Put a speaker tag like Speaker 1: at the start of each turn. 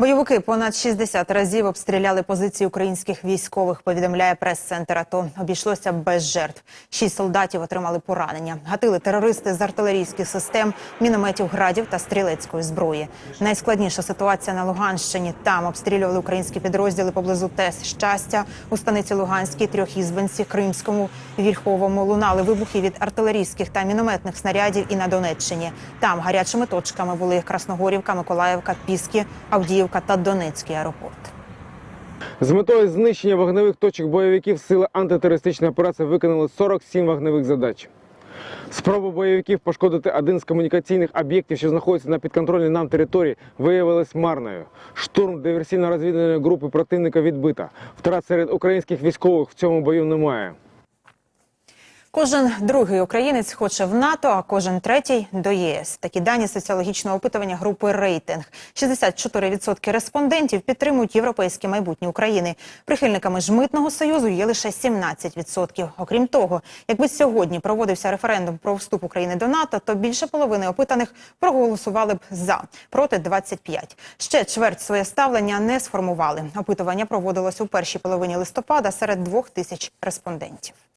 Speaker 1: Бойовики понад 60 разів обстріляли позиції українських військових. Повідомляє прес-центр АТО. Обійшлося без жертв. Шість солдатів отримали поранення. Гатили терористи з артилерійських систем, мінометів, градів та стрілецької зброї. Найскладніша ситуація на Луганщині. Там обстрілювали українські підрозділи поблизу ТЕС щастя у станиці Луганській, Трьохізбенці, Кримському, Вільховому. Лунали вибухи від артилерійських та мінометних снарядів і на Донеччині. Там гарячими точками були Красногорівка, Миколаївка, Піски, Авдіївка та Донецький аеропорт.
Speaker 2: З метою знищення вогневих точок бойовиків сили антитерористичної операції виконали 47 вогневих задач. Спроба бойовиків пошкодити один з комунікаційних об'єктів, що знаходиться на підконтрольній нам території, виявилась марною. Штурм диверсійно-розвідувальної групи противника відбита. Втрат серед українських військових в цьому бою немає.
Speaker 1: Кожен другий українець хоче в НАТО, а кожен третій до ЄС. Такі дані соціологічного опитування групи рейтинг. 64% респондентів підтримують європейське майбутнє України. Прихильниками ж митного союзу є лише 17%. Окрім того, якби сьогодні проводився референдум про вступ України до НАТО, то більше половини опитаних проголосували б за проти 25. Ще чверть своє ставлення не сформували. Опитування проводилось у першій половині листопада серед двох тисяч респондентів.